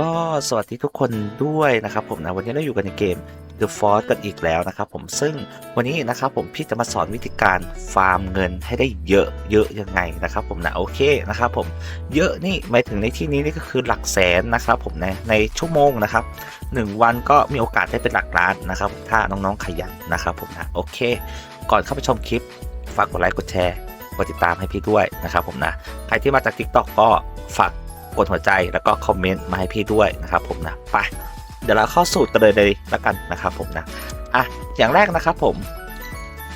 ก็สวัสดีทุกคนด้วยนะครับผมนะวันนี้เราอยู่กันในเกม The Force กันอีกแล้วนะครับผมซึ่งวันนี้นะครับผมพี่จะมาสอนวิธีการฟาร์มเงินให้ได้เยอะเยอะยังไงนะครับผมนะโอเคนะครับผมเยอะนี่หมายถึงในที่นี้นี่ก็คือหลักแสนนะครับผมในในชั่วโมงนะครับหนึ่งวันก็มีโอกาสได้เป็นหลักล้านนะครับ ถ้าน้องๆขยันนะครับผมนะโอเค ก่อนเข้าไปชมคลิปฝากกดไลค์กดแชร์กดติดตามให้พี่ด้วยนะครับผมนะใครที่มาจาก TikTok ก็ฝาก ดหัวใจแล้วก็คอมเมนต์มาให้พี่ด้วยนะครับผมนะไปเดี๋ยวเราเข้าสูตรกันเลยเลยแล้วกันนะครับผมนะอะอย่างแรกนะครับผม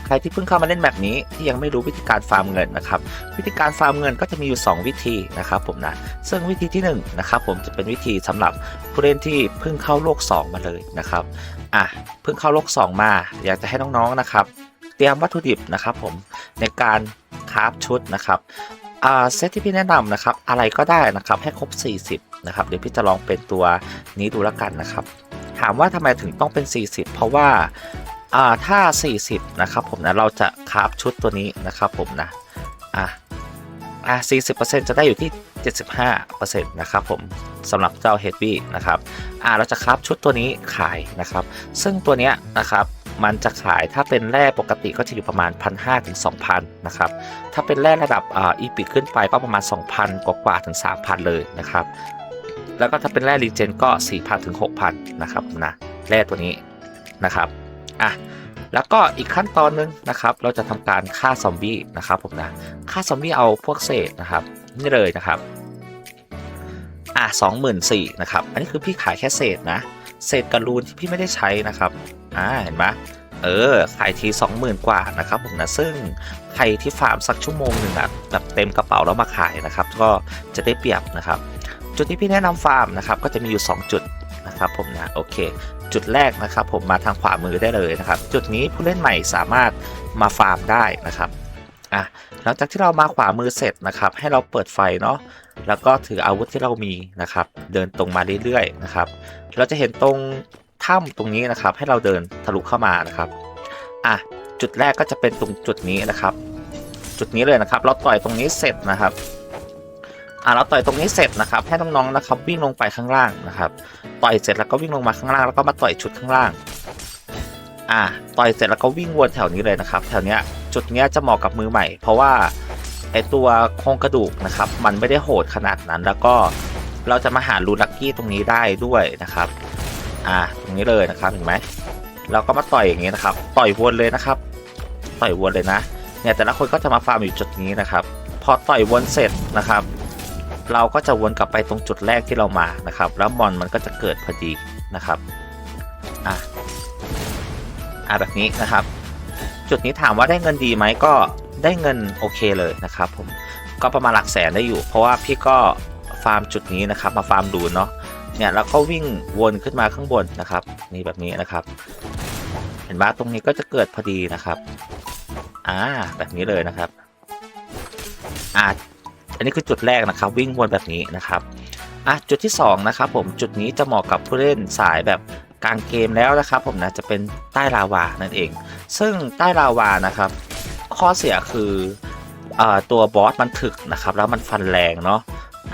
ใครที่เพิ่งเข้ามาเล่นแบบนี้ที่ยังไม่รู้วิธีการฟาร์มเงินนะครับวิธีการฟาร์มเงินก็จะมีอยู่ 2 วิธีนะครับผมนะซึ่งวิธีที่1นงนะครับผมจะเป็นวิธีสำหรับผู้เล่นที่เพิ่งเข้าโลก 2 มาเลยนะครับอะเพิ่งเข้าโลก 2 มา อยากจะให้น้องๆนะครับ เตรียมวัตถุดิบนะครับผมในการคราฟชุดนะครับ อ่าเซตที่พี่แนะนำนะครับ อะไรก็ได้นะครับให้ครบ 40 นะครับ เดี๋ยวพี่จะลองเป็นตัวนี้ดูแล้วกันนะครับ ถามว่าทำไมถึงต้องเป็น 40 เพราะว่าอ่าถ้า 40 นะครับผมนะเราจะคราฟชุดตัวนี้นะครับผมนะอะอะ40%จะได้อยู่ที่ 75%นะครับผมสำหรับเจ้า Heavy นะครับอ่าเราจะคราฟชุดตัวนี้ขายนะครับ ซึ่งตัวเนี้ยนะครับ มันจะขายถ้าเป็นแร่ปกติก็จะอยู่ประมาณ 1,500ถึง2,000นะครับถ้าเป็นแร่ระดับอีพิขึ้นไปก็ประมาณ 2,000 กว่ากว่าถึง 3,000 เลยนะครับแล้วก็ถ้าเป็นแร่รีเจนก็ 4,000ถึง6,000นะครับนะแร่ตัวนี้นะครับอะแล้วก็อีกขั้นตอนหนึงนะครับ เราจะทำการฆ่าซอมบี้นะครับผมนะฆ่าซอมบี้เอาพวกเศษนะครับ นี่เลยนะครับอะ24,000นะครับ อันนี้คือพี่ขายแค่เศษนะ เศษกระลูนที่พี่ไม่ได้ใช้นะครับ อ่าเห็นไหมเออขายที20,000 กว่านะครับผมนะซึ่งใครที่ฟาร์มสักชั่วโมงหนึ่งอะแบบเต็มกระเป๋าแล้วมาขายนะครับ ก็จะได้เปรียบนะครับ จุดที่พี่แนะนำฟาร์มนะครับ ก็จะมีอยู่ 2 จุดนะครับผมนะโอเค จุดแรกนะครับผมมาทางขวามือได้เลยนะครับ จุดนี้ผู้เล่นใหม่สามารถมาฟาร์มได้นะครับอะหลังจากที่เรามาขวามือเสร็จนะครับ ให้เราเปิดไฟเนาะแล้วก็ถืออาวุธที่เรามีนะครับ เดินตรงมาเรื่อยๆนะครับ เราจะเห็นตรง ถ้ำตรงนี้นะครับ ให้เราเดินทะลุเข้ามานะครับอะจุดแรกก็จะเป็นตรงจุดนี้นะครับ จุดนี้เลยนะครับ เราต่อยตรงนี้เสร็จนะครับอ่าเราต่อยตรงนี้เสร็จนะครับ ให้น้องๆนะครับ วิ่งลงไปข้างล่างนะครับ ต่อยเสร็จแล้วก็วิ่งลงมาข้างล่างแล้วก็มาต่อยชุดข้างล่างอ่าต่อยเสร็จแล้วก็วิ่งวนแถวนี้เลยนะครับ แถวเนี้ยจุดเนี้ยจะเหมาะกับมือใหม่ เพราะว่าไอตัวโครงกระดูกนะครับ มันไม่ได้โหดขนาดนั้น แล้วก็เราจะมาหารูลักกี้ตรงนี้ได้ด้วยนะครับ อ่าตรงนี้เลยนะครับเห็นไหมเราก็มาต่อยอย่างนี้นะครับ ต่อยวนเลยนะครับ ต่อยวนเลยนะเนี่ยแต่ละคนก็จะมาฟาร์มอยู่จุดนี้นะครับ พอต่อยวนเสร็จนะครับ เราก็จะวนกลับไปตรงจุดแรกที่เรามานะครับ แล้วมอนมันก็จะเกิดพอดีนะครับอะอะแบบนี้นะครับ จุดนี้ถามว่าได้เงินดีไหมก็ได้เงินโอเคเลยนะครับ ผมก็ประมาณหลักแสนได้อยู่ เพราะว่าพี่ก็ฟาร์มจุดนี้นะครับ มาฟาร์มดูเนาะ เนี่ยแล้วก็วิ่งวนขึ้นมาข้างบนนะครับ นี่แบบนี้นะครับ เห็นไหมตรงนี้ก็จะเกิดพอดีนะครับ อ่าแบบนี้เลยนะครับ อ่าอันนี้คือจุดแรกนะครับ วิ่งวนแบบนี้นะครับอะจุดที่2นะครับผมจุดนี้จะเหมาะกับผู้เล่นสายแบบกลางเกมแล้วนะครับ ผมนะจะเป็นใต้ลาวานั่นเอง ซึ่งใต้ลาวานะครับ ข้อเสียคืออตัวบอสมันถึกนะครับ แล้วมันฟันแรงเนาะ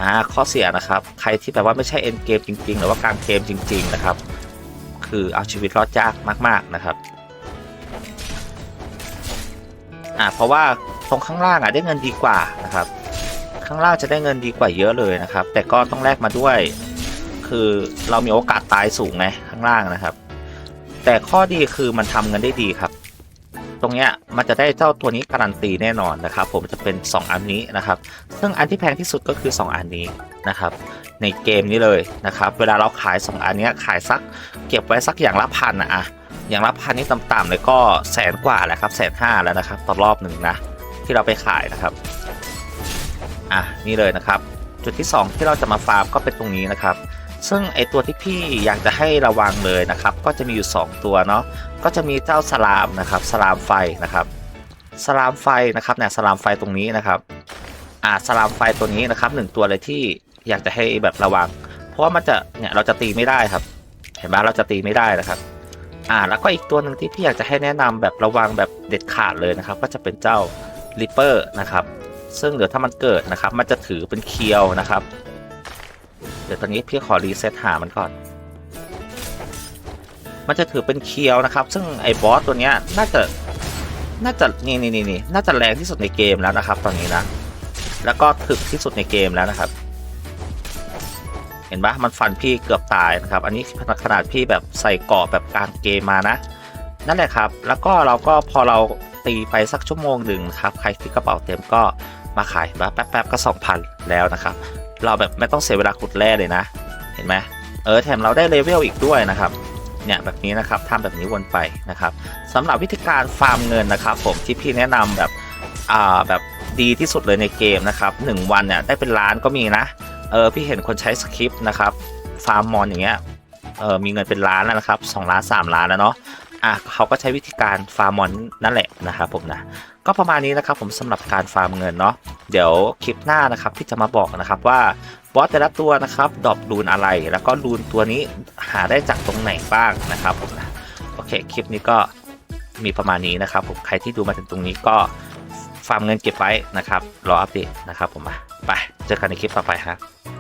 อ่าข้อเสียนะครับ ใครที่แบบว่าไม่ใช่เอ็นเกมจริง ๆ หรือว่ากลางเกมจริง ๆ นะครับ คือเอาชีวิตรอดยากมาก ๆ นะครับอ่าเพราะว่าตรงข้างล่างอะได้เงินดีกว่านะครับ ข้างล่างจะได้เงินดีกว่าเยอะเลยนะครับ แต่ก็ต้องแลกมาด้วย คือเรามีโอกาสตายสูงไงข้างล่างนะครับ แต่ข้อดีคือมันทำเงินได้ดีครับ ตรงเนี้ยมันจะได้เจ้าตัวนี้การันตีแน่นอนนะครับ ผมจะเป็น 2 อันนี้นะครับ ซึ่งอันที่แพงที่สุดก็คือ 2 อันนี้นะครับ ในเกมนี้เลยนะครับ เวลาเราขาย 2 อันนี้ขายสักเก็บไว้สักอย่างละพันนะอะอย่างละพันนี่ต่ำๆเลยก็แสนกว่าแหละครับแสนห้าแล้วนะครับต่อรอบหนึ่งนะที่เราไปขายนะครับอะนี่เลยนะครับ จุดที่ 2 ที่เราจะมาฟาร์มก็เป็นตรงนี้นะครับ ซึ่งไอตัวที่พี่อยากจะให้ระวังเลยนะครับ ก็จะมีอยู่ 2 ตัวเนาะก็จะมีเจ้าสลามนะครับสลามไฟนะครับสลามไฟนะครับเนี่ยสลามไฟตรงนี้นะครับอ่าสลามไฟตัวนี้นะครับหนึ่งตัวเลยที่อยากจะให้แบบระวัง เพราะว่ามันจะเนี่ยเราจะตีไม่ได้ครับ เห็นไหมเราจะตีไม่ได้นะครับอ่าแล้วก็อีกตัวหนึ่งที่พี่อยากจะให้แนะนำแบบระวังแบบเด็ดขาดเลยนะครับ ก็จะเป็นเจ้าริปเปอร์นะครับซึ่งเดี๋ยวถ้ามันเกิดนะครับ มันจะถือเป็นเคียวนะครับ ดี๋ยวตอนนี้พี่ขอรีเซ็ตหามันก่อน มันจะถือเป็นเคียวนะครับ ซึ่งไอ้บอสตัวเนี้ยน่าจะน่าจะนี่นี่นี่นี่น่าจะแรงที่สุดในเกมแล้วนะครับ ตอนนี้นะ แล้วก็ถึกที่สุดในเกมแล้วนะครับ เห็นปะมันฟันพี่เกือบตายนะครับ อันนี้ขนาดพี่แบบใส่เกาะแบบกลางเกมมานะ นั่นแหละครับ แล้วก็เราก็พอเราตีไปสักชั่วโมงหนึ่งครับ ใครที่กระเป๋าเต็มก็มาขายมาแป๊บๆก็ 2,000 แล้วนะครับ เราแบบไม่ต้องเสียเวลาขุดแร่เลยนะ เห็นไหมเออแถมเราได้เลเวลอีกด้วยนะครับเนี่ยแบบนี้นะครับทำแบบนี้วนไปนะครับสำหรับวิธีการฟาร์มเงินนะครับ ผมที่พี่แนะนำแบบอ่าแบบดีที่สุดเลยในเกมนะครับหนึ่งวันเนี่ยได้เป็นล้านก็มีนะเออพี่เห็นคนใช้สคริปต์นะครับฟาร์มมอนอย่างเงี้ยเออมีเงินเป็นล้านแล้วนะครับ2ล้าน3ล้านแล้วเนาะ อะเขาก็ใช้วิธีการฟาร์มมอนนั่นแหละนะครับผมนะก็ประมาณนี้นะครับผมสำหรับการฟาร์มเงินเนาะเดี๋ยวคลิปหน้านะครับที่จะมาบอกนะครับว่าบอสแต่ละตัวนะครับดรอปรูนอะไร แล้วก็รูนตัวนี้หาได้จากตรงไหนบ้างนะครับผมนะโอเคคลิปนี้ก็มีประมาณนี้นะครับผมใครที่ดูมาถึงตรงนี้ก็ฟาร์มเงินเก็บไว้นะครับรออัปเดตนะครับผมมาไปเจอกันในคลิปต่อไปครับ